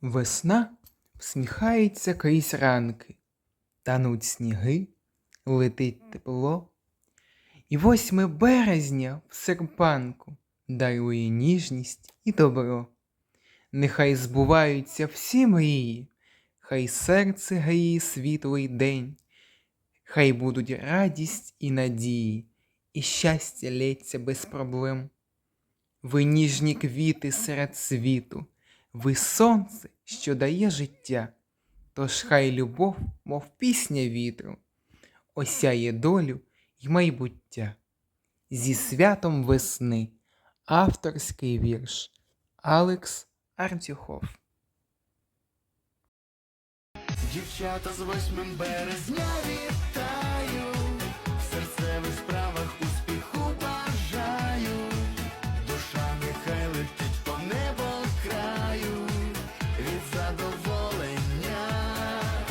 Весна всміхається крізь ранки, тануть сніги, летить тепло. І 8 березня в серпанку дарує ніжність і добро. Нехай збуваються всі мрії, хай серце гріє світлий день, хай будуть радість і надії, і щастя лється без проблем. Ви ніжні квіти серед світу, ви сонце, що дає життя, тож хай любов, мов пісня вітру, осяє долю й майбуття. Зі святом весни авторський вірш Алекс Артюхов. Дівчата з 8 березня